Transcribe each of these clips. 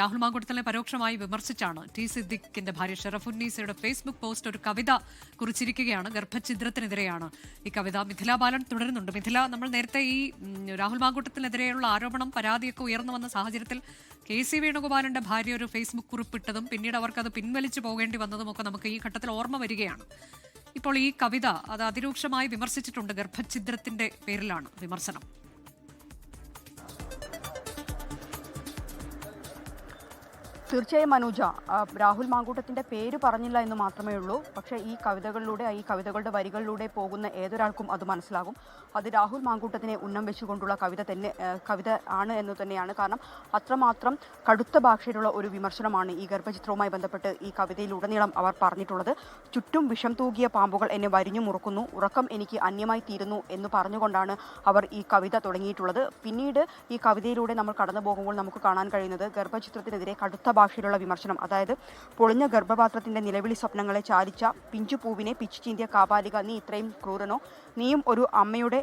രാഹുൽ മാങ്കുട്ടത്തിനെ പരോക്ഷമായി വിമർശിച്ചാണ് ടി സിദ്ദിഖിന്റെ ഭാര്യ ഷെറഫുന്നീസയുടെ ഫേസ്ബുക്ക് പോസ്റ്റ് ഒരു കവിത കുറിച്ചിരിക്കുകയാണ് ഗർഭഛിദ്രത്തിനെതിരെയാണ്. ഈ കവിത മിഥില ബാലൻ തുടരുന്നുണ്ട്. മിഥില നമ്മൾ നേരത്തെ ഈ രാഹുൽ മാങ്കുട്ടത്തിനെതിരെയുള്ള ആരോപണം പരാതിയൊക്കെ ഉയർന്നു വന്ന സാഹചര്യത്തിൽ കെ സി വേണുഗോപാലിന്റെ ഭാര്യ ഒരു ഫേസ്ബുക്ക് കുറിപ്പിട്ടതും പിന്നീട് അവർക്ക് അത് പിൻവലിച്ചു പോകേണ്ടി വന്നതും ഒക്കെ നമുക്ക് ഈ ഘട്ടത്തിൽ ഓർമ്മ വരികയാണ്. ഇപ്പോൾ ഈ കവിത അത് അതിരൂക്ഷമായി വിമർശിച്ചിട്ടുണ്ട് ഗർഭഛിദ്രത്തിന്റെ പേരിലാണ് വിമർശനം. തീർച്ചയായും മനോജ രാഹുൽ മാങ്കൂട്ടത്തിന്റെ പേര് പറഞ്ഞില്ല എന്ന് മാത്രമേ ഉള്ളൂ. പക്ഷേ ഈ കവിതകളിലൂടെ ഈ കവിതകളുടെ വരികളിലൂടെ പോകുന്ന ഏതൊരാൾക്കും അത് മനസ്സിലാകും. അത് രാഹുൽ മാങ്കൂട്ടത്തിനെ ഉന്നം വെച്ചുകൊണ്ടുള്ള കവിത തന്നെ കവിത ആണ് എന്ന് തന്നെയാണ്. കാരണം അത്രമാത്രം കടുത്ത ഭാഷയിലുള്ള ഒരു വിമർശനമാണ് ഈ ഗർഭചിത്രവുമായി ബന്ധപ്പെട്ട് ഈ കവിതയിലുടനീളം അവർ പറഞ്ഞിട്ടുള്ളത്. ചുറ്റും വിഷം തൂകിയ പാമ്പുകൾ എന്നെ വരിഞ്ഞു മുറുക്കുന്നു. ഉറക്കം എനിക്ക് അന്യമായി തീരുന്നു എന്ന് പറഞ്ഞുകൊണ്ടാണ് അവർ ഈ കവിത തുടങ്ങിയിട്ടുള്ളത്. പിന്നീട് ഈ കവിതയിലൂടെ നമ്മൾ കടന്നു പോകുമ്പോൾ നമുക്ക് കാണാൻ കഴിയുന്നത് ഗർഭചിത്രത്തിനെതിരെ കടുത്ത ഭാഷയിലുള്ള വിമർശനം. അതായത് പൊളിഞ്ഞ ഗർഭപാത്രത്തിന്റെ നിലവിളി സ്വപ്നങ്ങളെ ചാരിച്ച പിഞ്ചു പൂവിനെ ചീന്തിയ കാപാലിക നീ ഇത്രയും ക്രൂരനോ? നീയും ഒരു അമ്മയുടെ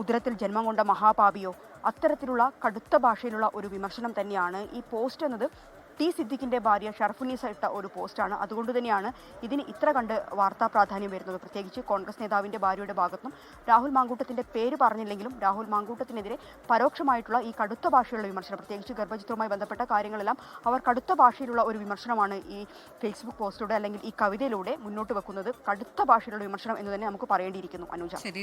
ഉദരത്തിൽ ജന്മം കൊണ്ട മഹാപാപിയോ? അത്തരത്തിലുള്ള കടുത്ത ഭാഷയിലുള്ള ഒരു വിമർശനം തന്നെയാണ് ഈ പോസ്റ്റ് എന്നത് ടി സിദ്ദിഖിന്റെ ഭാര്യ ഷർഫുനീസ ഇട്ട ഒരു പോസ്റ്റാണ്. അതുകൊണ്ട് തന്നെയാണ് ഇതിന് ഇത്ര കണ്ട് വാർത്താ പ്രാധാന്യം വരുന്നത്. പ്രത്യേകിച്ച് കോൺഗ്രസ് നേതാവിന്റെ ഭാര്യയുടെ ഭാഗത്തും രാഹുൽ മാങ്കൂട്ടത്തിന്റെ പേര് പറഞ്ഞില്ലെങ്കിലും രാഹുൽ മാങ്കൂട്ടത്തിനെതിരെ പരോക്ഷമായിട്ടുള്ള ഈ കടുത്ത ഭാഷയുള്ള വിമർശനം പ്രത്യേകിച്ച് ഗർഭചിത്രവുമായി ബന്ധപ്പെട്ട കാര്യങ്ങളെല്ലാം അവർ കടുത്ത ഭാഷയിലുള്ള ഒരു വിമർശനമാണ് ഈ ഫേസ്ബുക്ക് പോസ്റ്റിലൂടെ അല്ലെങ്കിൽ ഈ കവിതയിലൂടെ മുന്നോട്ട് വെക്കുന്നത്. കടുത്ത ഭാഷയിലുള്ള വിമർശനം എന്ന് തന്നെ നമുക്ക് പറയേണ്ടിയിരിക്കുന്നു. അനുജ. ശരി.